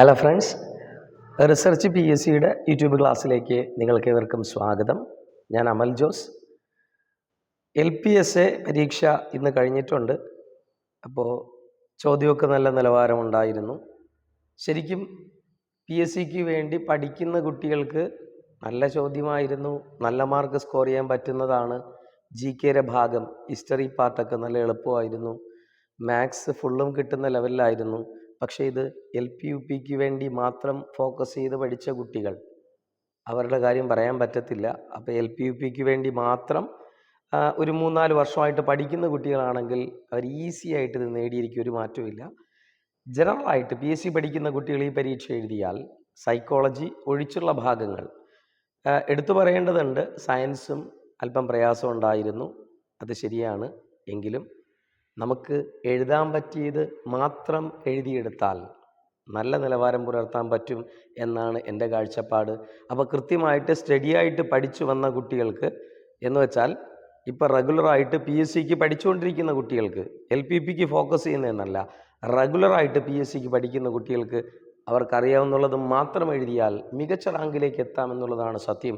Hello friends research P S സിയുടെ YouTube ക്ലാസ്സിലേക്ക് നിങ്ങൾക്ക് ഏവർക്കും സ്വാഗതം. ഞാൻ Amal Jose. L P S A പരീക്ഷ ഇന്ന് കഴിഞ്ഞിട്ടുണ്ട്. അപ്പോൾ ചോദ്യമൊക്കെ നല്ല നിലവാരമുണ്ടായിരുന്നു. ശരിക്കും പി എസ് സിക്ക് വേണ്ടി പഠിക്കുന്ന കുട്ടികൾക്ക് നല്ല ചോദ്യമായിരുന്നു. നല്ല മാർക്ക് സ്കോർ ചെയ്യാൻ പറ്റുന്നതാണ്. ജി കെയുടെ ഭാഗം ഹിസ്റ്ററി പാർട്ടൊക്കെ നല്ല എളുപ്പമായിരുന്നു. മാത്സ് ഫുള്ളും കിട്ടുന്ന ലെവലിലായിരുന്നു പക്ഷേ ഇത് എൽ പി യു പിക്ക് വേണ്ടി മാത്രം ഫോക്കസ് ചെയ്ത് പഠിച്ച കുട്ടികൾ. അവരുടെ കാര്യം പറയാൻ പറ്റത്തില്ല. അപ്പോൾ എൽ പി യു പിക്ക് വേണ്ടി മാത്രം ഒരു മൂന്നാൽ വർഷമായിട്ട് പഠിക്കുന്ന കുട്ടികളാണെങ്കിൽ അവർ ഈസി ആയിട്ട് ഇത് നേടിയിരിക്കും. ഒരു മാറ്റമില്ല ജനറലായിട്ട് പി എസ് സി പഠിക്കുന്ന കുട്ടികൾ ഈ പരീക്ഷ എഴുതിയാൽ സൈക്കോളജി ഒഴിച്ചുള്ള ഭാഗങ്ങൾ. എടുത്തു പറയേണ്ടതുണ്ട്. സയൻസും അല്പം പ്രയാസം ഉണ്ടായിരുന്നു. അത് ശരിയാണ്. എങ്കിലും നമുക്ക് എഴുതാൻ പറ്റിയത് മാത്രം എഴുതിയെടുത്താൽ നല്ല നിലവാരം പുലർത്താൻ പറ്റും എന്നാണ് എന്റെ കാഴ്ചപ്പാട്. അപ്പോൾ കൃത്യമായിട്ട് സ്റ്റഡി ആയിട്ട് പഠിച്ചു വന്ന കുട്ടികൾക്ക് എന്ന് വെച്ചാൽ ഇപ്പോൾ റെഗുലറായിട്ട് പി എസ് സിക്ക് പഠിച്ചുകൊണ്ടിരിക്കുന്ന കുട്ടികൾക്ക് എൽ പി പിക്ക് ഫോക്കസ് ചെയ്യുന്നതെന്നല്ല റെഗുലറായിട്ട് പി എസ് സിക്ക് പഠിക്കുന്ന കുട്ടികൾക്ക് അവർക്കറിയാവുന്നുള്ളത് മാത്രം എഴുതിയാൽ മികച്ച റാങ്കിലേക്ക് എത്താമെന്നുള്ളതാണ് സത്യം.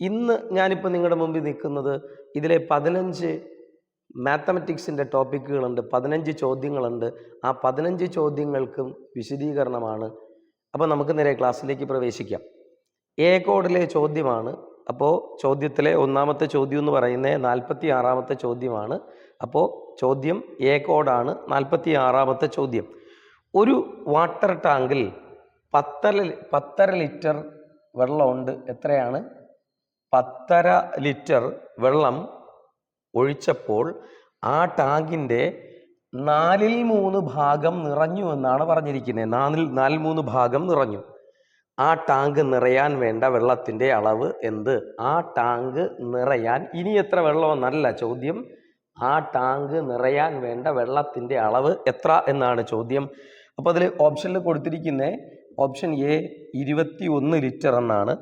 ഇന്ന് ഞാനിപ്പോൾ നിങ്ങളുടെ മുമ്പിൽ നിൽക്കുന്നത് ഇതിലെ പതിനഞ്ച് മാത്തമെറ്റിക്സിന്റെ ടോപ്പിക്കുകളുണ്ട് പതിനഞ്ച് ചോദ്യങ്ങളുണ്ട്. ആ പതിനഞ്ച് ചോദ്യങ്ങൾക്കും വിശദീകരണമാണ്. അപ്പോൾ നമുക്ക് നേരെ ക്ലാസ്സിലേക്ക് പ്രവേശിക്കാം. എ കോഡിലെ ചോദ്യമാണ്. അപ്പോൾ ചോദ്യത്തിലെ ഒന്നാമത്തെ ചോദ്യം എന്ന് പറയുന്നത് നാൽപ്പത്തി ആറാമത്തെ ചോദ്യമാണ്. അപ്പോൾ ചോദ്യം എ കോഡാണ് നാൽപ്പത്തി ആറാമത്തെ ചോദ്യം. ഒരു വാട്ടർ ടാങ്കിൽ പത്തര പത്തര ലിറ്റർ വെള്ളമുണ്ട്. എത്രയാണ്? പത്തര ലിറ്റർ വെള്ളം ഒഴിച്ചപ്പോൾ ആ ടാങ്കിന്റെ നാലിൽ മൂന്ന് ഭാഗം നിറഞ്ഞു എന്നാണ് പറഞ്ഞിരിക്കുന്നത്. നാലിൽ നാലിൽ മൂന്ന് ഭാഗം നിറഞ്ഞു. ആ ടാങ്ക് നിറയാൻ വേണ്ട വെള്ളത്തിന്റെ അളവ് എന്ത്? ആ ടാങ്ക് നിറയാൻ ഇനി എത്ര വെള്ളമെന്നല്ല ചോദ്യം. ആ ടാങ്ക് നിറയാൻ വേണ്ട വെള്ളത്തിന്റെ അളവ് എത്ര എന്നാണ് ചോദ്യം. അപ്പോൾ അതിൽ ഓപ്ഷനിൽ കൊടുത്തിരിക്കുന്ന ഓപ്ഷൻ എ ഇരുപത്തി ഒന്ന് ലിറ്റർ എന്നാണ്.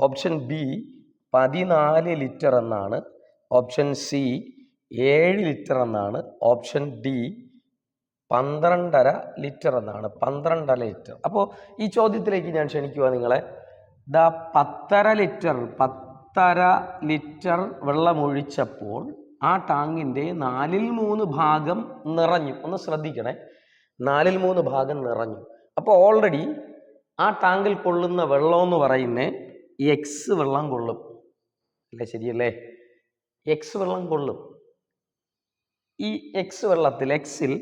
ഓപ്ഷൻ ബി പതിനാല് ലിറ്റർ എന്നാണ്. ഓപ്ഷൻ സി ഏഴ് ലിറ്റർ എന്നാണ്. ഓപ്ഷൻ ഡി പന്ത്രണ്ടര ലിറ്റർ എന്നാണ്. പന്ത്രണ്ടര ലിറ്റർ. അപ്പോൾ ഈ ചോദ്യത്തിലേക്ക് ഞാൻ ക്ഷണിക്കുക നിങ്ങളെ. ദ പത്തര ലിറ്റർ പത്തര ലിറ്റർ വെള്ളമൊഴിച്ചപ്പോൾ ആ ടാങ്കിന്റെ നാലിൽ മൂന്ന് ഭാഗം നിറഞ്ഞു. ഒന്ന് ശ്രദ്ധിക്കണേ. നാലിൽ മൂന്ന് ഭാഗം നിറഞ്ഞു. അപ്പോൾ ഓൾറെഡി ആ ടാങ്കിൽ കൊള്ളുന്ന വെള്ളം എന്ന് പറയുന്നത് എക്സ് വെള്ളം കൊള്ളും. അല്ലേ? ശരിയല്ലേ? എക്സ് വെള്ളം കൊള്ളും. ഈ എക്സ് വെള്ളത്തിൽ എക്സിൽ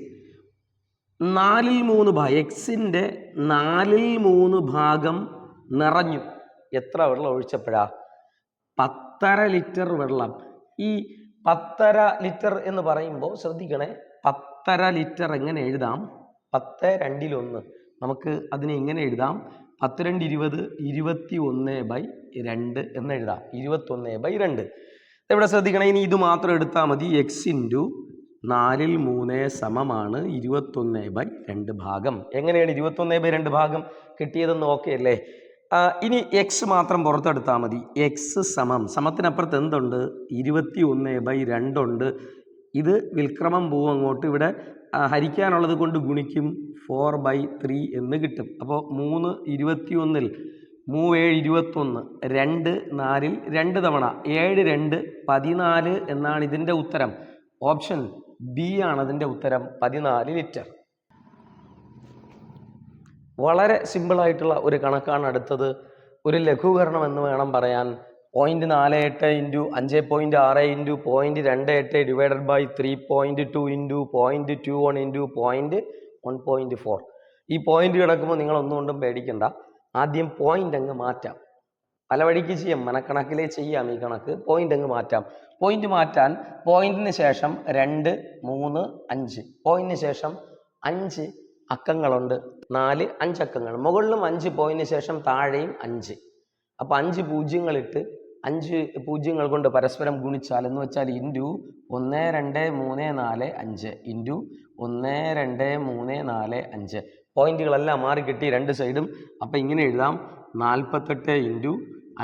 നാലിൽ മൂന്ന് ഭാഗം എക്സിന്റെ നാലിൽ മൂന്ന് ഭാഗം നിറഞ്ഞു. എത്ര വെള്ളം ഒഴിച്ചപ്പോഴാ? പത്തര ലിറ്റർ വെള്ളം. ഈ പത്തര ലിറ്റർ എന്ന് പറയുമ്പോൾ ശ്രദ്ധിക്കണേ പത്തര ലിറ്റർ എങ്ങനെ എഴുതാം? പത്ത് രണ്ടിലൊന്ന്. നമുക്ക് അതിനെ എങ്ങനെ എഴുതാം. പത്ത് രണ്ട് ഇരുപത് ഇരുപത്തി ഒന്ന് ബൈ രണ്ട് എന്ന് എഴുതാം. ഇരുപത്തൊന്ന് ബൈ രണ്ട്. ഇവിടെ ശ്രദ്ധിക്കണം? ഇനി ഇത് മാത്രം എടുത്താൽ മതി. എക്സ് ഇന്റു നാലിൽ മൂന്ന് സമമാണ് ഇരുപത്തൊന്ന് ബൈ രണ്ട് ഭാഗം. എങ്ങനെയാണ് ഇരുപത്തൊന്ന് ബൈ രണ്ട് ഭാഗം കിട്ടിയതെന്ന് ഓക്കെ അല്ലേ? ഇനി എക്സ് മാത്രം പുറത്തെടുത്താൽ മതി. എക്സ് സമം. സമത്തിനപ്പുറത്ത് എന്തുണ്ട്? ഇരുപത്തി ഒന്ന് ബൈ രണ്ടുണ്ട് ഇത് വിൽക്രമം പോവും അങ്ങോട്ട് ഇവിടെ ഹരിക്കാനുള്ളത് കൊണ്ട് ഗുണിക്കും. ഫോർ ബൈ ത്രീ എന്ന് കിട്ടും. അപ്പോൾ മൂന്ന് ഇരുപത്തി ഒന്നിൽ മൂവേഴ് ഇരുപത്തൊന്ന് രണ്ട് നാലിൽ രണ്ട് തവണ ഏഴ് രണ്ട് പതിനാല് എന്നാണ് ഇതിന്റെ ഉത്തരം. ഓപ്ഷൻ ബി ആണ് അതിന്റെ ഉത്തരം പതിനാല് ലിറ്റർ. വളരെ സിമ്പിളായിട്ടുള്ള ഒരു കണക്കാണ് അടുത്തത്. ഒരു ലഘൂകരണം എന്ന് വേണം പറയാൻ. പോയിന്റ് നാല് എട്ട് ഇന്റു അഞ്ച് പോയിന്റ് ആറ് ഇന്റു പോയിന്റ് രണ്ട് എട്ട് divided by three point two into point two one into point one point four ഈ പോയിന്റ് കിടക്കുമ്പോൾ നിങ്ങൾ ഒന്നുകൊണ്ടും പേടിക്കണ്ട. ആദ്യം പോയിന്റ് അങ്ങ് മാറ്റാം. പല വഴിക്ക് ചെയ്യാം. മനക്കണക്കിലേ ചെയ്യാം ഈ കണക്ക്. പോയിന്റ് അങ്ങ് മാറ്റാം. പോയിന്റ് മാറ്റാൻ പോയിന്റിന് ശേഷം രണ്ട് മൂന്ന് അഞ്ച്. പോയിന്റിന് ശേഷം അഞ്ച് അക്കങ്ങളുണ്ട്. നാല് അഞ്ച് അക്കങ്ങൾ. മുകളിലും അഞ്ച് പോയിന്റിന് ശേഷം താഴെയും അഞ്ച്. അപ്പോൾ അഞ്ച് പൂജ്യങ്ങളിട്ട് അഞ്ച് പൂജ്യങ്ങൾ കൊണ്ട് പരസ്പരം ഗുണിച്ചാൽ എന്ന് വെച്ചാൽ ഇന്റു ഒന്ന് രണ്ട് മൂന്ന് നാല് അഞ്ച്. ഇന്റു ഒന്ന് രണ്ട് മൂന്ന് നാല് അഞ്ച്. പോയിന്റുകളെല്ലാം മാറി കിട്ടി രണ്ട് സൈഡും. അപ്പോൾ ഇങ്ങനെ എഴുതാം. നാൽപ്പത്തെട്ട് ഇന്റു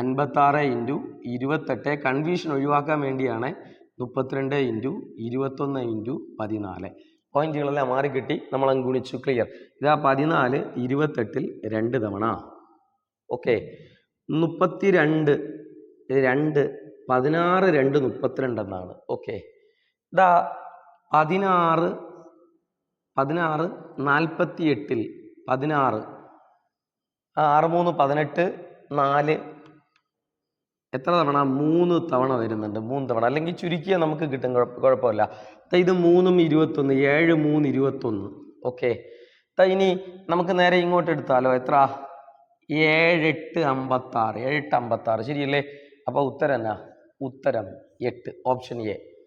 അൻപത്താറ് ഇന്റു ഇരുപത്തെട്ട് കൺഫ്യൂഷൻ ഒഴിവാക്കാൻ വേണ്ടിയാണ് മുപ്പത്തിരണ്ട് ഇന്റു ഇരുപത്തൊന്ന് ഇന്റു പതിനാല്. പോയിന്റുകളെല്ലാം മാറി കിട്ടി. നമ്മൾ അങ്ങ് ഗുണിച്ചു. ക്ലിയർ ഇതാ പതിനാല് ഇരുപത്തെട്ടിൽ രണ്ട് തവണ. ഓക്കെ മുപ്പത്തി രണ്ട് രണ്ട് പതിനാറ് രണ്ട് മുപ്പത്തിരണ്ട് എന്നാണ്. ഓക്കെ ഇതാ പതിനാറ് പതിനാറ് നാൽപ്പത്തി എട്ടിൽ പതിനാറ് ആറ് മൂന്ന് പതിനെട്ട് നാല്. എത്ര തവണ? മൂന്ന് തവണ വരുന്നുണ്ട്. മൂന്ന് തവണ. അല്ലെങ്കിൽ ചുരുക്കിയ നമുക്ക് കിട്ടും. കുഴപ്പമില്ല. ഇത് മൂന്നും ഇരുപത്തൊന്ന് ഏഴ് മൂന്ന് ഇരുപത്തൊന്ന്. ഓക്കെ. ഇനി നമുക്ക് നേരെ ഇങ്ങോട്ട് എടുത്താലോ? എത്ര? ഏഴെട്ട് അമ്പത്താറ്. ഏഴെട്ട് അമ്പത്താറ്. ശരിയല്ലേ? അപ്പോൾ ഉത്തരം എന്നാ? ഉത്തരം എട്ട്. Option A.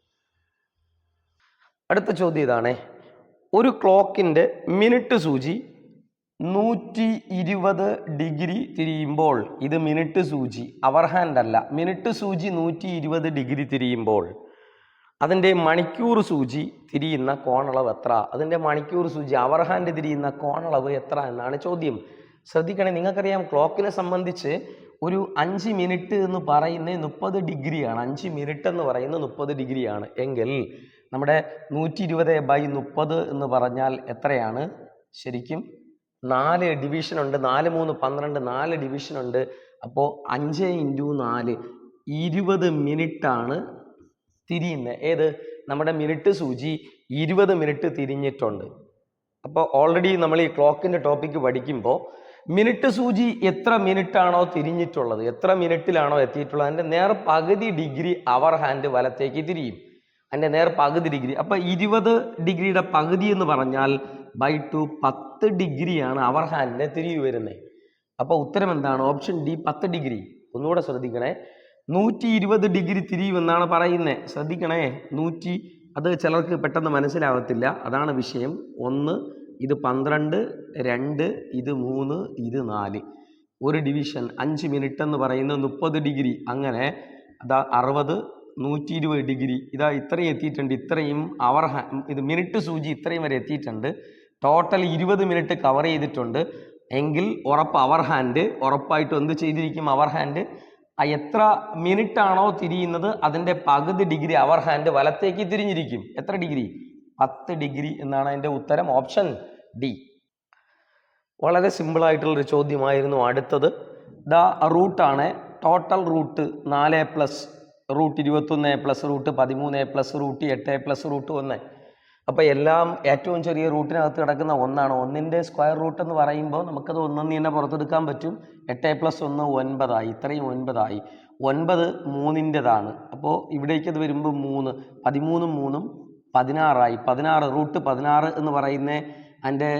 അടുത്ത ചോദ്യം ഇതാണേ. ഒരു ക്ലോക്കിന്റെ മിനിറ്റ് സൂചി നൂറ്റി ഇരുപത് ഡിഗ്രി തിരിയുമ്പോൾ. ഇത് മിനിറ്റ് സൂചി അവർ ഹാൻഡ് അല്ല. മിനിറ്റ് സൂചി നൂറ്റി ഇരുപത് ഡിഗ്രി തിരിയുമ്പോൾ. അതിന്റെ മണിക്കൂർ സൂചി തിരിയുന്ന കോണളവ് എത്ര? അതിന്റെ മണിക്കൂർ സൂചി അവർ ഹാൻഡ് തിരിയുന്ന കോണളവ് എത്ര എന്നാണ് ചോദ്യം. ശ്രദ്ധിക്കണേ നിങ്ങൾക്കറിയാം ക്ലോക്കിനെ സംബന്ധിച്ച് ഒരു അഞ്ച് മിനിറ്റ് എന്ന് പറയുന്നത് മുപ്പത് ഡിഗ്രിയാണ്. അഞ്ച് മിനിറ്റ് എന്ന് പറയുന്നത് മുപ്പത് ഡിഗ്രിയാണ്. എങ്കിൽ നമ്മുടെ നൂറ്റി ഇരുപത് ബൈ മുപ്പത് എന്ന് പറഞ്ഞാൽ എത്രയാണ്? ശരിക്കും നാല് ഡിവിഷൻ ഉണ്ട് നാല് മൂന്ന് പന്ത്രണ്ട് നാല് ഡിവിഷൻ ഉണ്ട്. അപ്പോൾ അഞ്ച് ഇന്റു നാല് ഇരുപത് മിനിറ്റാണ് തിരിയുന്നത് ഏത്? നമ്മുടെ മിനിറ്റ് സൂചി ഇരുപത് മിനിറ്റ് തിരിഞ്ഞിട്ടുണ്ട്. അപ്പോൾ ഓൾറെഡി നമ്മൾ ഈ ക്ലോക്കിന്റെ ടോപ്പിക്ക് പഠിക്കുമ്പോൾ മിനിറ്റ് സൂചി എത്ര മിനിറ്റാണോ തിരിഞ്ഞിട്ടുള്ളത് എത്ര മിനിറ്റിലാണോ എത്തിയിട്ടുള്ളത് അതിന്റെ നേർ പകുതി ഡിഗ്രി അവർ ഹാൻഡ് വലത്തേക്ക് തിരിയും. അതിന്റെ നേർ പകുതി ഡിഗ്രി. അപ്പോൾ ഇരുപത് ഡിഗ്രിയുടെ പകുതി എന്ന് പറഞ്ഞാൽ ബൈ ടു പത്ത് ഡിഗ്രിയാണ് അവർ ഹാൻഡിനെ തിരികെ വരുന്നത് അപ്പോൾ ഉത്തരം എന്താണ്? ഓപ്ഷൻ ഡി പത്ത് ഡിഗ്രി. ഒന്നുകൂടെ ശ്രദ്ധിക്കണേ. നൂറ്റി ഇരുപത് ഡിഗ്രി തിരിയുമെന്നാണ് പറയുന്നത് ശ്രദ്ധിക്കണേ. നൂറ്റി അത് ചിലർക്ക് പെട്ടെന്ന് മനസ്സിലാവത്തില്ല. അതാണ് വിഷയം. ഒന്ന് ഇത് പന്ത്രണ്ട് രണ്ട് ഇത് മൂന്ന് ഇത് നാല്. ഒരു ഡിവിഷൻ അഞ്ച് മിനിറ്റ് എന്ന് പറയുന്നത് മുപ്പത് ഡിഗ്രി. അങ്ങനെ അതാ അറുപത് നൂറ്റി ഇരുപത് ഡിഗ്രി. ഇതാ ഇത്രയും എത്തിയിട്ടുണ്ട്. ഇത്രയും അവർ ഇത് മിനിറ്റ് സൂചി ഇത്രയും വരെ എത്തിയിട്ടുണ്ട്. ടോട്ടൽ ഇരുപത് മിനിറ്റ് കവർ ചെയ്തിട്ടുണ്ട്. എങ്കിൽ ഉറപ്പ് അവർ ഹാൻഡ് ഉറപ്പായിട്ട് എന്ത് ചെയ്തിരിക്കും അവർ ഹാൻഡ് എത്ര മിനിറ്റ് ആണോ തിരിയുന്നത് അതിന്റെ പകുതി ഡിഗ്രി അവർ ഹാൻഡ് വലത്തേക്ക് തിരിഞ്ഞിരിക്കും. എത്ര ഡിഗ്രി? പത്ത് ഡിഗ്രി എന്നാണ് അതിന്റെ ഉത്തരം. Option D. വളരെ സിമ്പിളായിട്ടുള്ളൊരു ചോദ്യമായിരുന്നു അടുത്തത്. ദ റൂട്ടാണ് ടോട്ടൽ റൂട്ട് നാല് പ്ലസ് റൂട്ട് ഇരുപത്തൊന്ന് പ്ലസ് റൂട്ട് പതിമൂന്ന് പ്ലസ് റൂട്ട് എട്ട് പ്ലസ് റൂട്ട് ഒന്ന്. അപ്പോൾ എല്ലാം ഏറ്റവും ചെറിയ റൂട്ടിനകത്ത് കിടക്കുന്ന ഒന്നാണ്. ഒന്നിന്റെ സ്ക്വയർ റൂട്ട് എന്ന് പറയുമ്പോൾ നമുക്കത് ഒന്നെന്ന് തന്നെ പുറത്തെടുക്കാൻ പറ്റും. എട്ട് പ്ലസ് ഒന്ന് ഒൻപതായി. ഇത്രയും ഒൻപതായി. ഒൻപത് മൂന്നിന്റെതാണ്. അപ്പോൾ ഇവിടേക്ക് അത് വരുമ്പോൾ മൂന്ന്. പതിമൂന്നും മൂന്നും പതിനാറായി. പതിനാറ് റൂട്ട് പതിനാറ് എന്ന് പറയുന്ന അതിന്റെ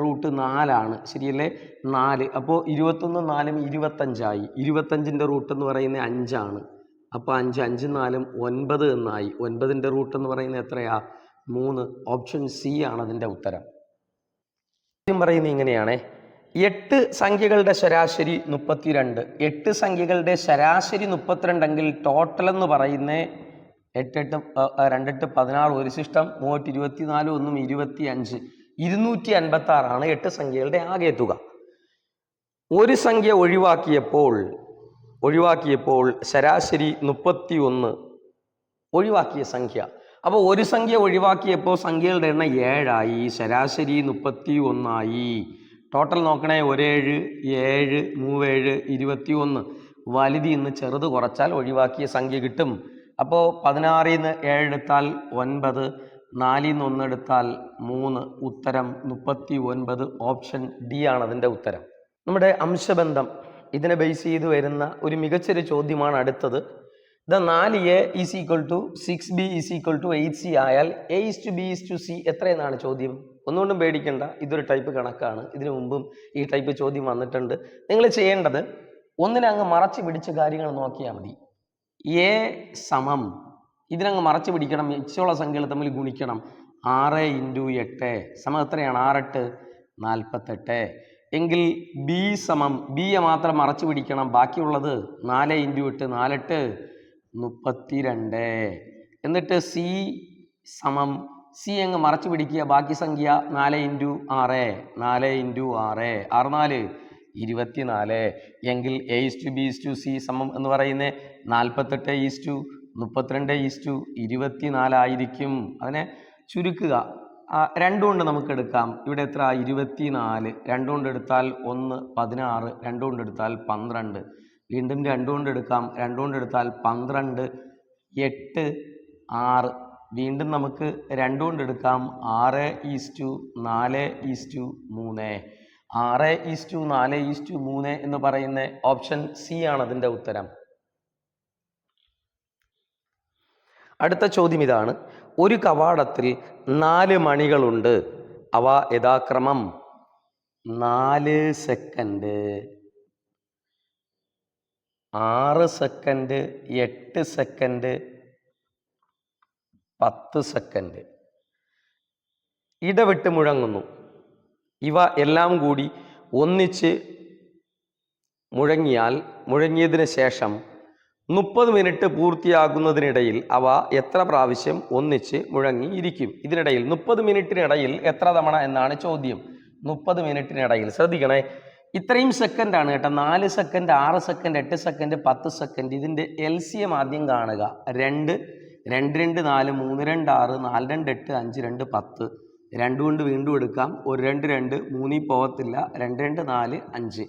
റൂട്ട് നാലാണ്. ശരിയല്ലേ? നാല്. അപ്പോൾ ഇരുപത്തൊന്നും നാലും ഇരുപത്തഞ്ചായി. ഇരുപത്തഞ്ചിന്റെ റൂട്ട് എന്ന് പറയുന്നത് അഞ്ചാണ്. അപ്പോൾ അഞ്ച് അഞ്ച് നാലും ഒൻപത് എന്നായി. ഒൻപതിന്റെ റൂട്ട് എന്ന് പറയുന്നത് എത്രയാ? മൂന്ന്. ഓപ്ഷൻ സി ആണ് അതിന്റെ ഉത്തരം. പറയുന്നത് ഇങ്ങനെയാണേ. എട്ട് സംഖ്യകളുടെ ശരാശരി മുപ്പത്തിരണ്ട്. എട്ട് സംഖ്യകളുടെ ശരാശരി മുപ്പത്തിരണ്ടെങ്കിൽ ടോട്ടൽ എന്ന് പറയുന്ന എട്ടെട്ട് രണ്ടെട്ട് പതിനാറ് ഒരു ശിഷ്ടം മൂവട്ട് ഇരുപത്തിനാല് ഒന്നും ഇരുപത്തി അഞ്ച് ഇരുന്നൂറ്റി അൻപത്തി ആറാണ് എട്ട് സംഖ്യകളുടെ ആകെ തുക. ഒരു സംഖ്യ ഒഴിവാക്കിയപ്പോൾ ഒഴിവാക്കിയപ്പോൾ ശരാശരി മുപ്പത്തി ഒന്ന് ഒഴിവാക്കിയ സംഖ്യ. അപ്പോൾ ഒരു സംഖ്യ ഒഴിവാക്കിയപ്പോൾ സംഖ്യകളുടെ എണ്ണം ഏഴായി ശരാശരി മുപ്പത്തി ഒന്നായി ടോട്ടൽ നോക്കണേ ഒരേഴ് ഏഴ് മൂവേഴ് ഇരുപത്തി ഒന്ന് വലുതി ഇന്ന് ചെറുത് കുറച്ചാൽ ഒഴിവാക്കിയ സംഖ്യ കിട്ടും. അപ്പോൾ പതിനാറിൽ നിന്ന് ഏഴെടുത്താൽ ഒൻപത് നാലിൽ നിന്ന് ഒന്നെടുത്താൽ മൂന്ന്. ഉത്തരം മുപ്പത്തി ഒൻപത് ഓപ്ഷൻ ഡി ആണ് അതിന്റെ ഉത്തരം. നമ്മുടെ അംശബന്ധം. ഇതിനെ ബേസ് ചെയ്ത് വരുന്ന ഒരു മികച്ചൊരു ചോദ്യമാണ് അടുത്തത്. ദ നാല് A is equal to six B is equal to eight C ആയാൽ A is to B is to C എത്രയെന്നാണ് ചോദ്യം? ഒന്നുകൊണ്ടും പേടിക്കേണ്ട. ഇതൊരു ടൈപ്പ് കണക്കാണ്. ഇതിനു മുമ്പും ഈ ടൈപ്പ് ചോദ്യം വന്നിട്ടുണ്ട്. നിങ്ങൾ ചെയ്യേണ്ടത് ഒന്നിനെ അങ്ങ് മറച്ച് പിടിച്ച കാര്യങ്ങൾ നോക്കിയാൽ മതി. എ സമം. ഇതിനങ്ങ് മറച്ച് പിടിക്കണം. മിച്ചമുള്ള സംഖ്യകൾ തമ്മിൽ ഗുണിക്കണം. ആറ് ഇന്റു എട്ട്. സമം എത്രയാണ്? ആറെട്ട് നാൽപ്പത്തെട്ട്. എങ്കിൽ ബി സമം ബിയെ മാത്രം മറച്ചു പിടിക്കണം. ബാക്കിയുള്ളത് നാല് ഇന്റു എട്ട് നാലെട്ട് മുപ്പത്തി രണ്ട് എന്നിട്ട് സി സമം സി അങ്ങ് മറച്ചു പിടിക്കുക. ബാക്കി സംഖ്യ നാല് ഇന്റു ആറ് നാല് ഇന്റു ആറ് ആറ് നാല് ഇരുപത്തിനാല്. എങ്കിൽ A is to B is to C സമം എന്ന് പറയുന്നത് നാൽപ്പത്തെട്ട് ഈസ് ടു മുപ്പത്തിരണ്ട് ഈസ് ടു ഇരുപത്തിനാലായിരിക്കും അതിനെ ചുരുക്കുക. രണ്ടും കൊണ്ട് നമുക്ക് എടുക്കാം. ഇവിടെ എത്ര? ഇരുപത്തി നാല് രണ്ടും കൊണ്ട് എടുത്താൽ ഒന്ന് പതിനാറ്. രണ്ടും കൊണ്ട് എടുത്താൽ പന്ത്രണ്ട്. വീണ്ടും രണ്ടും കൊണ്ട് എടുക്കാം. രണ്ടും കൊണ്ട് എടുത്താൽ പന്ത്രണ്ട് എട്ട് ആറ്. വീണ്ടും നമുക്ക് രണ്ടും കൊണ്ട് എടുക്കാം. ആറ് ഈസ്റ്റു നാല് ഈസ്റ്റു മൂന്ന്. ആറ് ഈസ്റ്റു നാല് ഈസ്റ്റു മൂന്ന് എന്ന് പറയുന്ന ഓപ്ഷൻ സി ആണ് അതിന്റെ ഉത്തരം. അടുത്ത ചോദ്യം ഇതാണ്. ഒരു കവാടത്തിൽ നാല് മണികളുണ്ട്. അവ യഥാക്രമം നാല് സെക്കൻഡ് ആറ് സെക്കൻഡ് എട്ട് സെക്കൻഡ് പത്ത് സെക്കൻഡ് ഇടവിട്ട് മുഴങ്ങുന്നു. ഇവ എല്ലാം കൂടി ഒന്നിച്ച് മുഴങ്ങിയാൽ മുഴങ്ങിയതിന് ശേഷം മുപ്പത് മിനിറ്റ് പൂർത്തിയാകുന്നതിനിടയിൽ അവ എത്ര പ്രാവശ്യം ഒന്നിച്ച് മുഴങ്ങിയിരിക്കും? ഇതിനിടയിൽ മുപ്പത് മിനിറ്റിനിടയിൽ എത്ര തവണ എന്നാണ് ചോദ്യം. മുപ്പത് മിനിറ്റിനിടയിൽ. ശ്രദ്ധിക്കണേ. ഇത്രയും സെക്കൻഡാണ് കേട്ടോ. നാല് സെക്കൻഡ് ആറ് സെക്കൻഡ് എട്ട് സെക്കൻഡ് പത്ത് സെക്കൻഡ്. ഇതിന്റെ എൽ സി എം ആദ്യം കാണുക. രണ്ട് രണ്ട് രണ്ട് നാല് മൂന്ന് രണ്ട് ആറ് നാല് രണ്ട് എട്ട് അഞ്ച് രണ്ട് പത്ത്. രണ്ട് കൊണ്ട് വീണ്ടും എടുക്കാം. ഒരു രണ്ട് രണ്ട് മൂന്നിൽ പോകത്തില്ല. രണ്ട് രണ്ട് നാല് അഞ്ച്.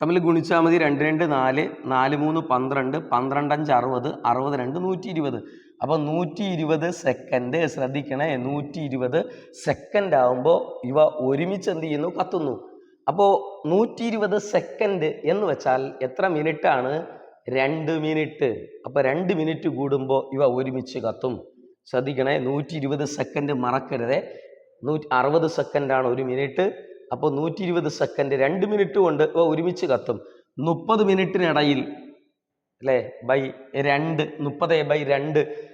തമ്മിൽ ഗുണിച്ചാൽ മതി രണ്ട് രണ്ട് നാല് നാല് മൂന്ന് പന്ത്രണ്ട് പന്ത്രണ്ട് അഞ്ച് അറുപത് അറുപത് രണ്ട് നൂറ്റി ഇരുപത് അപ്പോൾ നൂറ്റി ഇരുപത് സെക്കൻഡ് ശ്രദ്ധിക്കണേ നൂറ്റി ഇരുപത് സെക്കൻഡ് ആകുമ്പോൾ ഇവ ഒരുമിച്ച് എന്ത് ചെയ്യുന്നു? കത്തുന്നു. അപ്പോൾ നൂറ്റി ഇരുപത് സെക്കൻഡ് എന്ന് വെച്ചാൽ എത്ര മിനിറ്റാണ്? രണ്ട് മിനിറ്റ്. അപ്പോൾ രണ്ട് മിനിറ്റ് കൂടുമ്പോൾ ഇവ ഒരുമിച്ച് കത്തും. ശ്രദ്ധിക്കണേ നൂറ്റി ഇരുപത് സെക്കൻഡ് മറക്കരുതേ. നൂറ്റി അറുപത് സെക്കൻഡാണ് ഒരു മിനിറ്റ്. അപ്പോൾ നൂറ്റി ഇരുപത് സെക്കൻഡ് രണ്ട് മിനിറ്റ് കൊണ്ട് ഇവ ഒരുമിച്ച് കത്തും. മുപ്പത് മിനിറ്റിനിടയിൽ അല്ലേ? ബൈ രണ്ട് മുപ്പത് ബൈ രണ്ട്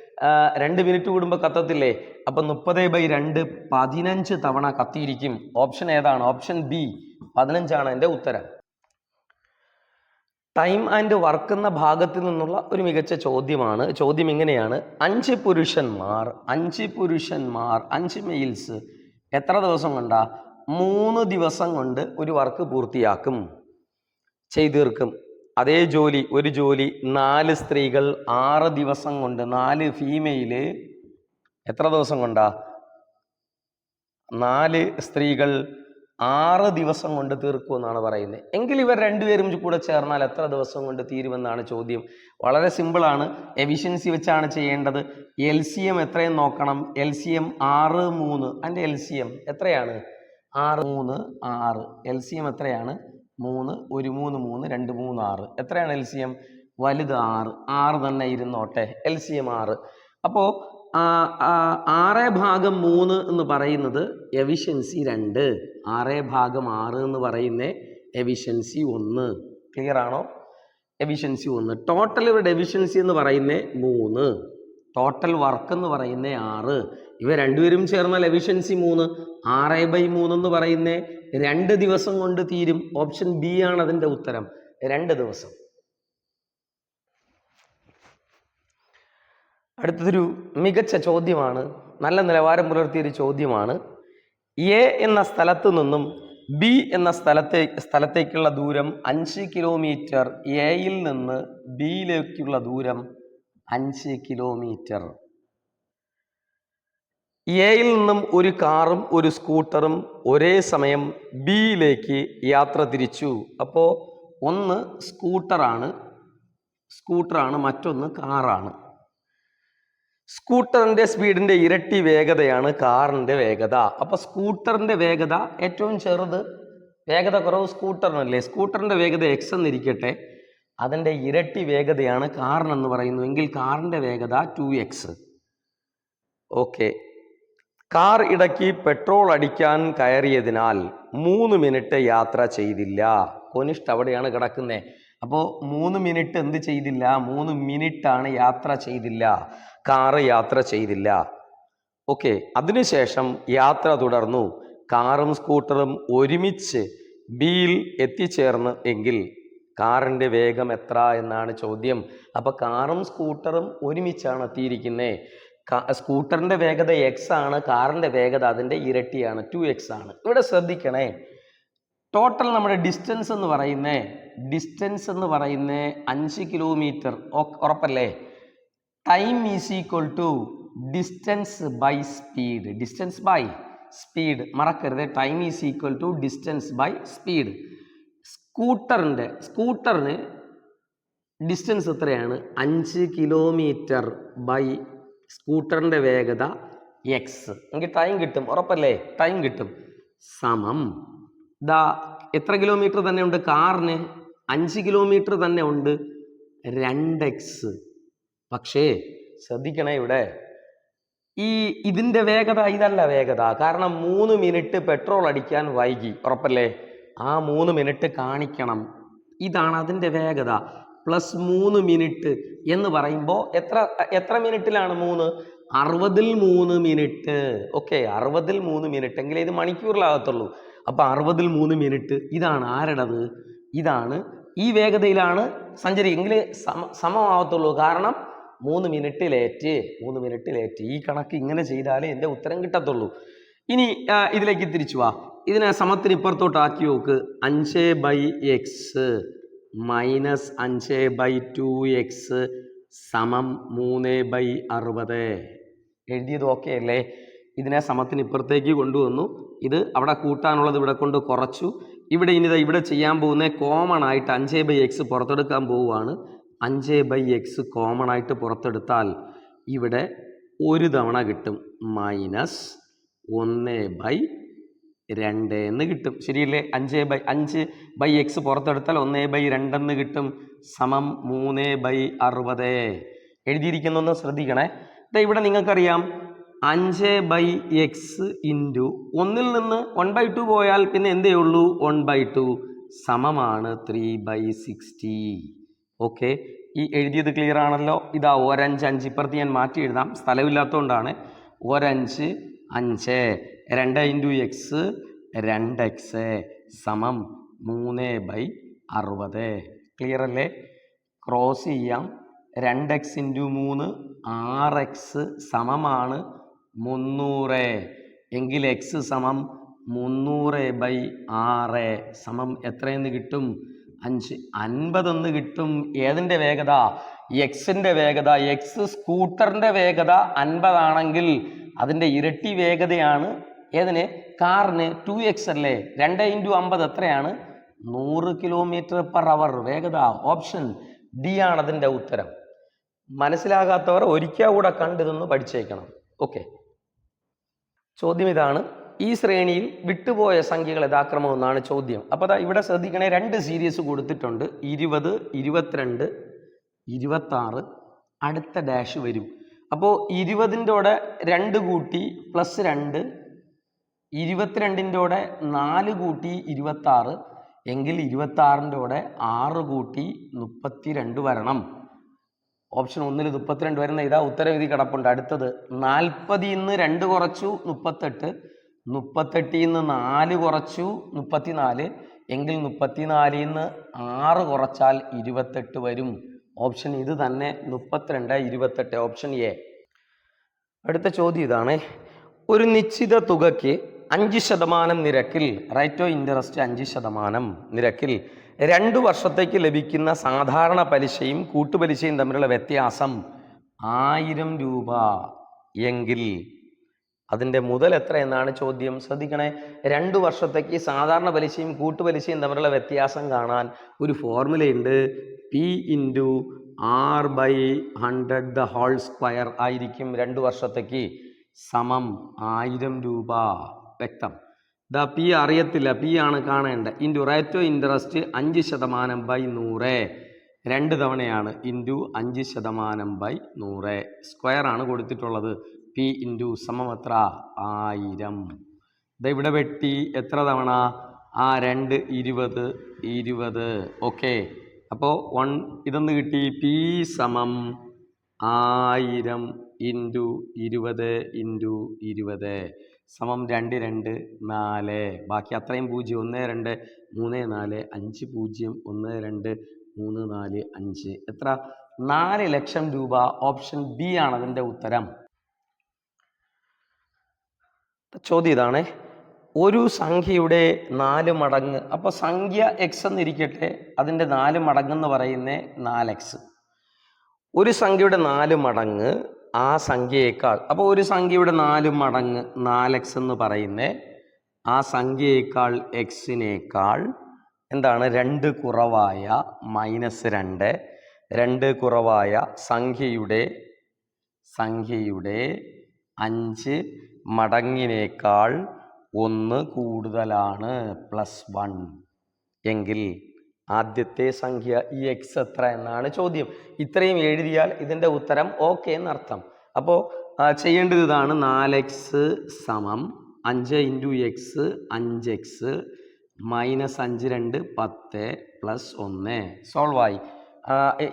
രണ്ട് മിനിറ്റ് കൂടുമ്പോൾ കത്തത്തില്ലേ? അപ്പം മുപ്പത് ബൈ രണ്ട് പതിനഞ്ച് തവണ കത്തിയിരിക്കും. ഓപ്ഷൻ ഏതാണ്? ഓപ്ഷൻ ബി പതിനഞ്ചാണ് എന്റെ ഉത്തരം. ടൈം ആൻഡ് വർക്ക് എന്ന ഭാഗത്തിൽ നിന്നുള്ള ഒരു മികച്ച ചോദ്യമാണ്. ചോദ്യം ഇങ്ങനെയാണ്. അഞ്ച് പുരുഷന്മാർ അഞ്ച് പുരുഷന്മാർ അഞ്ച് മെയിൽസ് എത്ര ദിവസം കൊണ്ടാ? മൂന്ന് ദിവസം കൊണ്ട് ഒരു വർക്ക് പൂർത്തിയാക്കും ചെയ്തു തീർക്കും. അതേ ജോലി ഒരു ജോലി നാല് സ്ത്രീകൾ ആറ് ദിവസം കൊണ്ട് നാല് ഫീമെയിൽ എത്ര ദിവസം കൊണ്ടാ? നാല് സ്ത്രീകൾ ആറ് ദിവസം കൊണ്ട് തീർക്കുമെന്നാണ് പറയുന്നത്. എങ്കിൽ ഇവർ രണ്ടുപേരും കൂടെ ചേർന്നാൽ എത്ര ദിവസം കൊണ്ട് തീരുമെന്നാണ് ചോദ്യം. വളരെ സിമ്പിളാണ് എഫിഷ്യൻസി വെച്ചാണ് ചെയ്യേണ്ടത്. എൽ സി എം എത്രയും നോക്കണം. എൽ സി എം ആറ് മൂന്ന്. അതിന്റെ എൽ സി എം എത്രയാണ്? ആറ് മൂന്ന് ആറ്. എൽ സി എം എത്രയാണ്? മൂന്ന് ഒരു മൂന്ന് മൂന്ന് രണ്ട് മൂന്ന് ആറ്. എത്രയാണ് എൽ സി എം വലുത് ആറ്. ആറ് തന്നെ ഇരുന്നോട്ടെ. എൽ സി എം ആറ് അപ്പോൾ ആറ് ഭാഗം മൂന്ന് എന്ന് പറയുന്നത് എഫിഷ്യൻസി രണ്ട്. ആറ് ഭാഗം ആറ് എന്ന് പറയുന്ന എഫിഷ്യൻസി ഒന്ന്. ക്ലിയർ ആണോ? എഫിഷ്യൻസി ഒന്ന്. ടോട്ടൽ ഇവരുടെ എഫിഷ്യൻസി എന്ന് പറയുന്നത് മൂന്ന്. ടോട്ടൽ വർക്ക് എന്ന് പറയുന്ന ആറ്. ഇവ രണ്ടുപേരും ചേർന്നാൽ എഫിഷ്യൻസി മൂന്ന്. ആറ് ബൈ മൂന്ന് എന്ന് പറയുന്നത് രണ്ട് ദിവസം കൊണ്ട് തീരും. ഓപ്ഷൻ ബി ആണ് അതിന്റെ ഉത്തരം. രണ്ട് ദിവസം. അടുത്തതൊരു മികച്ച ചോദ്യമാണ്. നല്ല നിലവാരം പുലർത്തിയൊരു ചോദ്യമാണ്. എ എന്ന സ്ഥലത്ത് നിന്നും ബി എന്ന സ്ഥലത്തെ സ്ഥലത്തേക്കുള്ള ദൂരം അഞ്ച് കിലോമീറ്റർ എയിൽ നിന്ന് ബിയിലേക്കുള്ള ദൂരം അഞ്ച് കിലോമീറ്റർ. എയിൽ നിന്നും ഒരു കാറും ഒരു സ്കൂട്ടറും ഒരേ സമയം ബിയിലേക്ക് യാത്ര തിരിച്ചു. അപ്പോൾ ഒന്ന് സ്കൂട്ടറാണ് സ്കൂട്ടറാണ് മറ്റൊന്ന് കാറാണ്. സ്കൂട്ടറിന്റെ സ്പീഡിന്റെ ഇരട്ടി വേഗതയാണ് കാറിന്റെ വേഗത. അപ്പോൾ സ്കൂട്ടറിന്റെ വേഗത ഏറ്റവും ചെറുത് വേഗത കുറവ് സ്കൂട്ടറിനല്ലേ? സ്കൂട്ടറിന്റെ വേഗത എക്സ് എന്നിരിക്കട്ടെ. അതിന്റെ ഇരട്ടി വേഗതയാണ് കാറിനെന്ന് പറയുന്നു. എങ്കിൽ കാറിന്റെ വേഗത ടു എക്സ് ഓക്കെ കാർ ഇടയ്ക്ക് പെട്രോൾ അടിക്കാൻ കയറിയതിനാൽ മൂന്ന് മിനിറ്റ് യാത്ര ചെയ്തില്ല. കൊനിഷ്ഠ അവിടെയാണ് കിടക്കുന്നത് അപ്പോൾ മൂന്ന് മിനിറ്റ് എന്ത് ചെയ്തില്ല? മൂന്ന് മിനിറ്റാണ് യാത്ര ചെയ്തില്ല. കാറ് യാത്ര ചെയ്തില്ല. ഓക്കെ അതിനുശേഷം യാത്ര തുടർന്നു. കാറും സ്കൂട്ടറും ഒരുമിച്ച് ബിയിൽ എത്തിച്ചേർന്ന് എങ്കിൽ കാറിന്റെ വേഗം എത്ര എന്നാണ് ചോദ്യം. അപ്പോൾ കാറും സ്കൂട്ടറും ഒരുമിച്ചാണ് എത്തിയിരിക്കുന്നത് സ്കൂട്ടറിന്റെ വേഗത എക്സ് ആണ് കാറിന്റെ വേഗത അതിന്റെ ഇരട്ടിയാണ് ടു എക്സ് ആണ്. ഇവിടെ ശ്രദ്ധിക്കണേ. ടോട്ടൽ നമ്മുടെ ഡിസ്റ്റൻസ് എന്ന് പറയുന്നേ ഡിസ്റ്റൻസ് എന്ന് പറയുന്നേ അഞ്ച് കിലോമീറ്റർ ഉറപ്പല്ലേ? Time is equal to distance by speed distance by speed മറക്കരുത്. Time is equal to distance by speed സ്കൂട്ടറിന്റെ സ്കൂട്ടറിന് ഡിസ്റ്റൻസ് എത്രയാണ്? അഞ്ച് കിലോമീറ്റർ ബൈ സ്കൂട്ടറിന്റെ വേഗത എക്സ് എനിക്ക് ടൈം കിട്ടും. ഉറപ്പല്ലേ? ടൈം കിട്ടും. സമം. ദാ എത്ര കിലോമീറ്റർ തന്നെ ഉണ്ട് കാറിന്? അഞ്ച് കിലോമീറ്റർ തന്നെ ഉണ്ട്. രണ്ട് എക്സ് പക്ഷേ ശ്രദ്ധിക്കണേ ഇവിടെ. ഈ ഇതിന്റെ വേഗത ഇതല്ല വേഗത. കാരണം മൂന്ന് മിനിറ്റ് പെട്രോൾ അടിക്കാൻ വൈകി. ഉറപ്പല്ലേ? ആ മൂന്ന് മിനിറ്റ് കാണിക്കണം. ഇതാണ് അതിന്റെ വേഗത. പ്ലസ് മൂന്ന് മിനിറ്റ് എന്ന് പറയുമ്പോൾ എത്ര എത്ര മിനിറ്റിലാണ് മൂന്ന്? അറുപതിൽ മൂന്ന് മിനിറ്റ്. ഓക്കെ അറുപതിൽ മൂന്ന് മിനിറ്റ് എങ്കിലേ ഇത് മണിക്കൂറിലാകത്തുള്ളൂ. അപ്പോൾ അറുപതിൽ മൂന്ന് മിനിറ്റ് ഇതാണ് ആരുടേത്? ഇതാണ് ഈ വേഗതയിലാണ് സഞ്ചരി. എങ്കിൽ സമ സമമാവത്തുള്ളൂ കാരണം മൂന്ന് മിനിറ്റ് ലേറ്റ് മൂന്ന് മിനിറ്റ് ലേറ്റ്. ഈ കണക്ക് ഇങ്ങനെ ചെയ്താലേ എന്റെ ഉത്തരം കിട്ടത്തുള്ളൂ. ഇനി ഇതിലേക്ക് തിരിച്ചു വാ. ഇതിനെ സമത്തിന് ഇപ്പുറത്തോട്ട് ആക്കി നോക്ക് അഞ്ച് ബൈ എക്സ് മൈനസ് അഞ്ച് ബൈ ടു എക്സ് സമം മൂന്ന് ബൈ അറുപത്. എഴുതിയത് ഓക്കെ അല്ലേ? ഇതിനെ സമത്തിന് ഇപ്പുറത്തേക്ക് കൊണ്ടുവന്നു. ഇത് അവിടെ കൂട്ടാനുള്ളത് ഇവിടെ കൊണ്ട് കുറച്ചു. ഇവിടെ ഇനി ഇവിടെ ചെയ്യാൻ പോകുന്ന കോമൺ ആയിട്ട് അഞ്ച് ബൈ എക്സ് പുറത്തെടുക്കാൻ പോവുകയാണ്. അഞ്ച് ബൈ എക്സ് കോമൺ ആയിട്ട് പുറത്തെടുത്താൽ ഇവിടെ ഒരു തവണ കിട്ടും മൈനസ് ഒന്ന് ബൈ രണ്ട് എന്ന് കിട്ടും. ശരിയല്ലേ? അഞ്ച് ബൈ അഞ്ച് ബൈ എക്സ് പുറത്തെടുത്താൽ ഒന്ന് ബൈ രണ്ടെന്ന് കിട്ടും. സമം മൂന്ന് ബൈ അറുപത്. എഴുതിയിരിക്കുന്നൊന്ന് ശ്രദ്ധിക്കണേ. ദേ ഇവിടെ നിങ്ങൾക്കറിയാം. അഞ്ച് ബൈ എക്സ് ഇന്റു ഒന്നിൽ നിന്ന് വൺ ബൈ ടു പോയാൽ പിന്നെ എന്തേ ഉള്ളൂ? വൺ ബൈ ടു സമമാണ് ത്രീ ബൈ സിക്സ്റ്റി ഓക്കെ ഈ എഴുതിയത് ക്ലിയർ ആണല്ലോ? ഇതാ ഒരഞ്ച് അഞ്ച് ഇപ്പുറത്ത് ഞാൻ മാറ്റി എഴുതാം. സ്ഥലമില്ലാത്തതുകൊണ്ടാണ്. ഒരഞ്ച് അഞ്ച്. രണ്ട് ഇന്റു എക്സ് രണ്ട് എക്സ് സമം മൂന്ന് ബൈ അറുപത്. ക്ലിയർ അല്ലേ? ക്രോസ് ചെയ്യാം. രണ്ട് എക്സ് ഇന്റു മൂന്ന് ആറ് എക്സ് സമമാണ് മുന്നൂറ്. എങ്കിൽ എക്സ് സമം മുന്നൂറ് ബൈ ആറ്. സമം എത്രയെന്ന് കിട്ടും? അഞ്ച്. അൻപതെന്ന് കിട്ടും. ഏതിന്റെ വേഗത? എക്സിന്റെ വേഗത. എക്സ് സ്കൂട്ടറിന്റെ വേഗത അൻപതാണെങ്കിൽ അതിന്റെ ഇരട്ടി വേഗതയാണ് ഏതിന്? കാറിന് ടു എക്സ് അല്ലേ? രണ്ട് ഇന്റു അമ്പത് എത്രയാണ്? നൂറ് കിലോമീറ്റർ പെർ അവർ വേഗത ഓപ്ഷൻ ഡി ആണ് അതിന്റെ ഉത്തരം. മനസ്സിലാകാത്തവർ ഒരിക്കൽ കൂടെ കണ്ടിതൊന്ന് പഠിച്ചേക്കണം. ഓക്കെ ചോദ്യം ഇതാണ്. ഈ ശ്രേണിയിൽ വിട്ടുപോയ സംഖ്യകൾ യഥാക്രമം എന്നാണ് ചോദ്യം. അപ്പോൾ അതാ ഇവിടെ ശ്രദ്ധിക്കണേ രണ്ട് സീരീസ് കൊടുത്തിട്ടുണ്ട്. ഇരുപത് ഇരുപത്തിരണ്ട് ഇരുപത്താറ് അടുത്ത ഡാഷ് വരും. അപ്പോൾ ഇരുപതിന്റെ കൂടെ രണ്ട് കൂട്ടി പ്ലസ് രണ്ട് ഇരുപത്തിരണ്ടിന്റെ കൂടെ നാല് കൂട്ടി ഇരുപത്താറ് എങ്കിൽ ഇരുപത്താറിന്റെ കൂടെ ആറ് കൂട്ടി മുപ്പത്തി രണ്ട് വരണം. ഓപ്ഷൻ ഒന്നിൽ മുപ്പത്തിരണ്ട് വരുന്ന ഇതാ ഉത്തരവിധി കിടപ്പുണ്ട്. അടുത്തത് നാൽപ്പതിൽ നിന്ന് രണ്ട് കുറച്ചു മുപ്പത്തെട്ട്. മുപ്പത്തെട്ടിൽ നിന്ന് നാല് കുറച്ചു മുപ്പത്തിനാല്. എങ്കിൽ മുപ്പത്തിനാലിൽ നിന്ന് ആറ് കുറച്ചാൽ ഇരുപത്തെട്ട് വരും. ഓപ്ഷൻ ഇത് തന്നെ മുപ്പത്തിരണ്ട് ഇരുപത്തെട്ട്. Option A. അടുത്ത ചോദ്യം ഇതാണ്. ഒരു നിശ്ചിത തുകയ്ക്ക് അഞ്ച് ശതമാനം നിരക്കിൽ റേറ്റ് ഓഫ് ഇൻട്രസ്റ്റ് അഞ്ച് ശതമാനം നിരക്കിൽ രണ്ട് വർഷത്തേക്ക് ലഭിക്കുന്ന സാധാരണ പലിശയും കൂട്ടുപലിശയും തമ്മിലുള്ള വ്യത്യാസം ആയിരം രൂപ എങ്കിൽ അതിന്റെ മുതൽ എത്ര എന്നാണ് ചോദ്യം. ശ്രദ്ധിക്കണേ രണ്ട് വർഷത്തേക്ക് സാധാരണ പലിശയും കൂട്ടുപലിശയും തമ്മിലുള്ള വ്യത്യാസം കാണാൻ ഒരു ഫോർമുലയുണ്ട് P into R by hundred the whole square ആയിരിക്കും. രണ്ട് വർഷത്തേക്ക് സമം ആയിരം രൂപ. വ്യക്തം. ദ പി അറിയത്തില്ല. പി ആണ് കാണേണ്ടത് ഇന്റു റേറ്റ് ഓഫ് ഇൻട്രസ്റ്റ് അഞ്ച് ശതമാനം ബൈ നൂറ്. രണ്ട് തവണയാണ് ഇന്റു അഞ്ച് ശതമാനം ബൈ നൂറ്. സ്ക്വയർ ആണ് കൊടുത്തിട്ടുള്ളത്. പി ഇന്റു സമം എത്ര? ആയിരം. ദാ ഇവിടെ വെട്ടി. എത്ര തവണ? ആ രണ്ട് ഇരുപത് ഇരുപത്. ഓക്കെ അപ്പോൾ വൺ ഇതൊന്ന് കിട്ടി. പി സമം ആയിരം ഇന്റു ഇരുപത് ഇന്റു ഇരുപത്. സമം രണ്ട് രണ്ട് നാല്. ബാക്കി അത്രയും പൂജ്യം. ഒന്ന് രണ്ട് മൂന്ന് നാല് അഞ്ച് പൂജ്യം. ഒന്ന് രണ്ട് മൂന്ന് നാല് അഞ്ച്. എത്ര? നാല് ലക്ഷം രൂപ. ഓപ്ഷൻ ബി ആണ് അതിന്റെ ഉത്തരം. ചോദ്യം ഇതാണ്. ഒരു സംഖ്യയുടെ നാല് മടങ്ങ്. അപ്പോൾ സംഖ്യ എക്സ് എന്നിരിക്കട്ടെ അതിന്റെ നാല് മടങ്ങ് എന്ന് പറയുന്നത് നാല് എക്സ് ഒരു സംഖ്യയുടെ നാല് മടങ്ങ് ആ സംഖ്യയേക്കാൾ അപ്പോൾ ഒരു സംഖ്യയുടെ നാല് മടങ്ങ് നാല് എക്സ് എന്ന് പറയുന്നേ ആ സംഖ്യയേക്കാൾ എക്സിനേക്കാൾ എന്താണ്? രണ്ട് കുറവായ മൈനസ് രണ്ട്. രണ്ട് കുറവായ സംഖ്യയുടെ സംഖ്യയുടെ അഞ്ച് മടങ്ങിനേക്കാൾ ഒന്ന് കൂടുതലാണ് പ്ലസ് വൺ. എങ്കിൽ ആദ്യത്തെ സംഖ്യ ഈ എക്സ് എത്ര എന്നാണ് ചോദ്യം. ഇത്രയും എഴുതിയാൽ ഇതിന്റെ ഉത്തരം ഓക്കെ എന്നർത്ഥം. അപ്പോൾ ചെയ്യേണ്ടത് ഇതാണ്. നാല് എക്സ് സമം അഞ്ച് ഇന്റു എക്സ് അഞ്ച് എക്സ് മൈനസ് അഞ്ച് രണ്ട് പത്ത് പ്ലസ് ഒന്ന്. സോൾവായി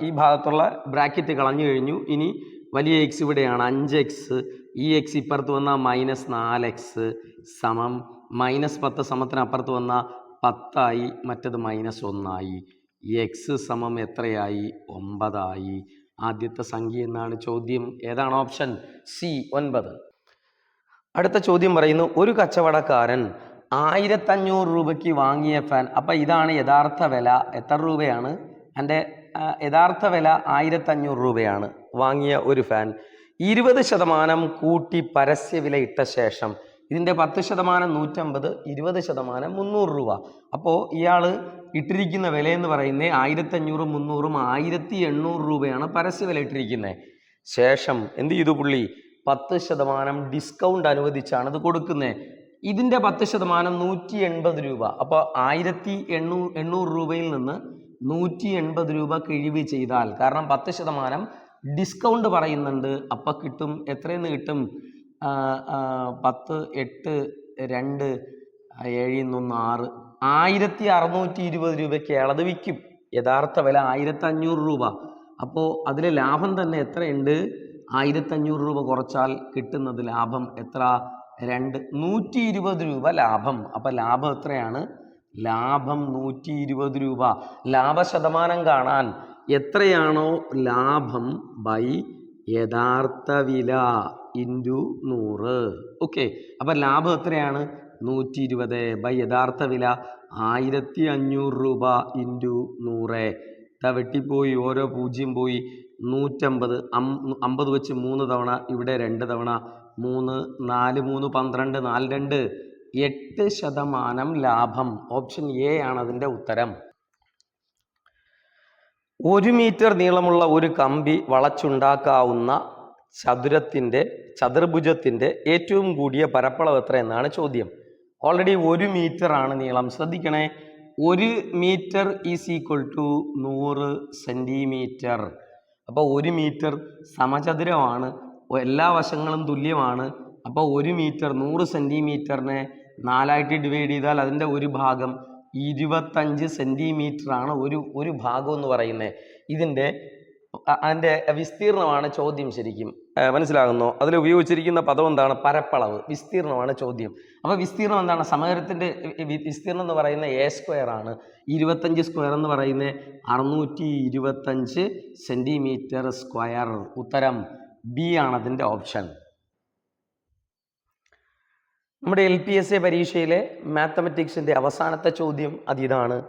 ഈ ഭാഗത്തുള്ള ബ്രാക്കറ്റ് കളഞ്ഞു കഴിഞ്ഞു. ഇനി വലിയ എക്സ് ഇവിടെയാണ്. അഞ്ച് എക്സ് ഈ എക്സ് ഇപ്പുറത്ത് വന്നാൽ മൈനസ് നാല് എക്സ് സമം മൈനസ് പത്ത് സമത്തിന് അപ്പുറത്ത് വന്നാൽ പത്തായി മറ്റത് മൈനസ് ഒന്നായി. എക്സ് സമം എത്രയായി? ഒമ്പതായി. ആദ്യത്തെ സംഖ്യ എന്നാണ് ചോദ്യം. ഏതാണ് ഓപ്ഷൻ സി ഒൻപത്. അടുത്ത ചോദ്യം പറയുന്നു ഒരു കച്ചവടക്കാരൻ ആയിരത്തഞ്ഞൂറ് രൂപയ്ക്ക് വാങ്ങിയ ഫാൻ അപ്പം ഇതാണ് യഥാർത്ഥ വില. എത്ര രൂപയാണ്? എന്റെ യഥാർത്ഥ വില ആയിരത്തഞ്ഞൂറ് രൂപയാണ്. വാങ്ങിയ ഒരു ഫാൻ ഇരുപത് ശതമാനം കൂട്ടി പരസ്യവില ഇട്ട ശേഷം ഇതിന്റെ പത്ത് ശതമാനം നൂറ്റമ്പത് ഇരുപത് ശതമാനം മുന്നൂറ് രൂപ. അപ്പോൾ ഇയാൾ ഇട്ടിരിക്കുന്ന വില എന്ന് പറയുന്നത് ആയിരത്തഞ്ഞൂറും മുന്നൂറും ആയിരത്തി എണ്ണൂറ് രൂപയാണ് പരസ്യ വില ഇട്ടിരിക്കുന്നത്. ശേഷം എന്ത് ചെയ്തു പുള്ളി? പത്ത് ശതമാനം ഡിസ്കൗണ്ട് അനുവദിച്ചാണ് ഇത് കൊടുക്കുന്നത്. ഇതിന്റെ പത്ത് ശതമാനം നൂറ്റി എൺപത് രൂപ. അപ്പോൾ ആയിരത്തി എണ്ണൂറ് എണ്ണൂറ് രൂപയിൽ നിന്ന് നൂറ്റി എൺപത് രൂപ കിഴിവ് ചെയ്താൽ കാരണം പത്ത് ശതമാനം ഡിസ്കൗണ്ട് പറയുന്നുണ്ട് അപ്പം കിട്ടും എത്രയെന്ന് കിട്ടും? പത്ത് എട്ട് രണ്ട് ഏഴിൽ നിന്ന് ആറ്. ആയിരത്തി അറുന്നൂറ്റി ഇരുപത് രൂപയ്ക്ക് അയാളത് വിൽക്കും. യഥാർത്ഥ വില ആയിരത്തി അഞ്ഞൂറ് രൂപ. അപ്പോൾ അതിലെ ലാഭം തന്നെ എത്രയുണ്ട്? ആയിരത്തഞ്ഞൂറ് രൂപ കുറച്ചാൽ കിട്ടുന്നത് ലാഭം എത്ര? രണ്ട് നൂറ്റി ഇരുപത് രൂപ ലാഭം. അപ്പം ലാഭം എത്രയാണ്? ലാഭം നൂറ്റി ഇരുപത് രൂപ. ലാഭശതമാനം കാണാൻ എത്രയാണോ ലാഭം ബൈ യഥാർത്ഥ വില. ഇന്റു നൂറ്. ഓക്കെ അപ്പം ലാഭം എത്രയാണ്? നൂറ്റി ഇരുപത് ബൈ യഥാർത്ഥ വില ആയിരത്തി അഞ്ഞൂറ് രൂപ ഇന്റു നൂറ്. ഇതാ വെട്ടിപ്പോയി. ഓരോ പൂജ്യം പോയി. നൂറ്റമ്പത്. അമ്പത് വെച്ച് മൂന്ന് തവണ ഇവിടെ രണ്ട് തവണ. മൂന്ന് നാല് മൂന്ന് പന്ത്രണ്ട് നാല് രണ്ട്. എട്ട് ശതമാനം ലാഭം. ഓപ്ഷൻ എ ആണ് അതിന്റെ ഉത്തരം. ഒരു മീറ്റർ നീളമുള്ള ഒരു കമ്പി വളച്ചുണ്ടാക്കാവുന്ന ചതുരത്തിന്റെ ചതുർഭുജത്തിന്റെ ഏറ്റവും കൂടിയ പരപ്പളവ് എത്ര എന്നാണ് ചോദ്യം. ഓൾറെഡി ഒരു മീറ്റർ ആണ് നീളം. ശ്രദ്ധിക്കണേ. ഒരു മീറ്റർ ഈസ് ഈക്വൽ ടു നൂറ് സെന്റിമീറ്റർ അപ്പോൾ ഒരു മീറ്റർ സമചതുരമാണ്. എല്ലാ വശങ്ങളും തുല്യമാണ്. അപ്പോൾ ഒരു മീറ്റർ നൂറ് സെന്റിമീറ്ററിനെ നാലായിട്ട് ഡിവൈഡ് ചെയ്താൽ അതിന്റെ ഒരു ഭാഗം ഇരുപത്തഞ്ച് ആണ് ഒരു ഒരു ഭാഗം എന്ന് പറയുന്നത്. ഇതിന്റെ അതിന്റെ വിസ്തീർണമാണ് ചോദ്യം ശരിക്കും. മനസ്സിലാകുന്നോ. അതിൽ ഉപയോഗിച്ചിരിക്കുന്ന പദം എന്താണ്? പരപ്പളവ്. വിസ്തീർണമാണ് ചോദ്യം. അപ്പോൾ വിസ്തീർണം എന്താണ്? സമഗ്രത്തിന്റെ വിസ്തീർണം എന്ന് പറയുന്ന എ സ്ക്വയർ ആണ്. ഇരുപത്തഞ്ച് സ്ക്വയർ എന്ന് പറയുന്നത് അറുന്നൂറ്റി ഇരുപത്തഞ്ച് സെന്റിമീറ്റർ സ്ക്വയർ ഉത്തരം ബി ആണ് അതിന്റെ ഓപ്ഷൻ. നമ്മുടെ എൽ പി എസ് എ പരീക്ഷയിലെ മാത്തമെറ്റിക്സിന്റെ അവസാനത്തെ ചോദ്യം അതിതാണ്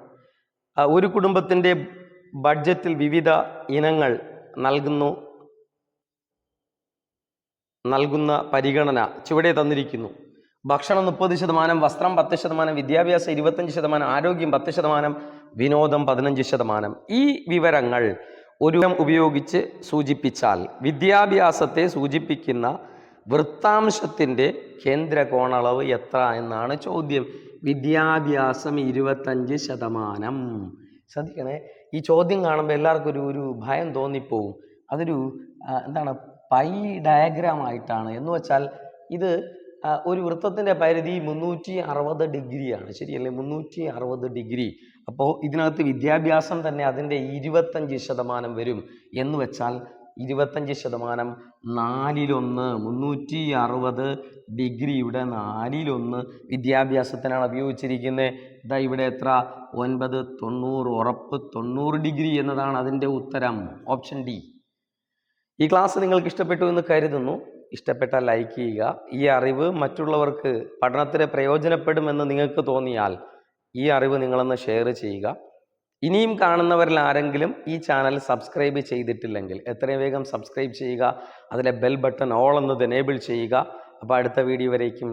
ഒരു കുടുംബത്തിന്റെ ബഡ്ജറ്റിൽ വിവിധ ഇനങ്ങൾ നൽകുന്നു. നൽകുന്ന പരിഗണന ചുവടെ തന്നിരിക്കുന്നു. ഭക്ഷണം മുപ്പത് ശതമാനം വസ്ത്രം പത്ത് ശതമാനം വിദ്യാഭ്യാസം ഇരുപത്തഞ്ച് ശതമാനം ആരോഗ്യം പത്ത് ശതമാനം വിനോദം പതിനഞ്ച് ശതമാനം. ഈ വിവരങ്ങൾ ഒരു ഉപയോഗിച്ച് സൂചിപ്പിച്ചാൽ വിദ്യാഭ്യാസത്തെ സൂചിപ്പിക്കുന്ന വൃത്താംശത്തിന്റെ കേന്ദ്ര കോണളവ് എത്ര എന്നാണ് ചോദ്യം. വിദ്യാഭ്യാസം ഇരുപത്തഞ്ച് ശതമാനം. ശ്രദ്ധിക്കണേ ഈ ചോദ്യം കാണുമ്പോൾ എല്ലാവർക്കും ഒരു ഒരു ഭയം തോന്നിപ്പോവും. അതൊരു എന്താണ് പൈ ഡയഗ്രാം ആയിട്ടാണ്. എന്ന് വെച്ചാൽ ഇത് ഒരു വൃത്തത്തിന്റെ പരിധി മുന്നൂറ്റി അറുപത് ഡിഗ്രിയാണ്. ശരിയല്ലേ മുന്നൂറ്റി അറുപത് ഡിഗ്രി. അപ്പോൾ ഇതിനകത്ത് വിദ്യാഭ്യാസം തന്നെ അതിന്റെ ഇരുപത്തഞ്ച് ശതമാനം വരും. എന്ന് വെച്ചാൽ ഇരുപത്തഞ്ച് ശതമാനം നാലിലൊന്ന് മുന്നൂറ്റി അറുപത് ഡിഗ്രിയുടെ നാലിലൊന്ന് വിദ്യാഭ്യാസത്തിനാണ് ഉപയോഗിച്ചിരിക്കുന്നത്. ഇതാ ഇവിടെ എത്ര? ഒൻപത് തൊണ്ണൂറ് ഉറപ്പ് തൊണ്ണൂറ് ഡിഗ്രി എന്നതാണ് അതിന്റെ ഉത്തരം. Option D. ഈ ക്ലാസ് നിങ്ങൾക്ക് ഇഷ്ടപ്പെട്ടു എന്ന് കരുതുന്നു. ഇഷ്ടപ്പെട്ടാൽ ലൈക്ക് ചെയ്യുക. ഈ അറിവ് മറ്റുള്ളവർക്ക് പഠനത്തിന് പ്രയോജനപ്പെടുമെന്ന് നിങ്ങൾക്ക് തോന്നിയാൽ ഈ അറിവ് നിങ്ങളൊന്ന് ഷെയർ ചെയ്യുക. ഇനിയും കാണുന്നവരിൽ ആരെങ്കിലും ഈ ചാനൽ സബ്സ്ക്രൈബ് ചെയ്തിട്ടില്ലെങ്കിൽ എത്രയും വേഗം സബ്സ്ക്രൈബ് ചെയ്യുക. അതിലെ ബെൽ ബട്ടൺ ഓൾ എന്നത് എനേബിൾ ചെയ്യുക. അപ്പോൾ അടുത്ത വീഡിയോ വരേക്കും.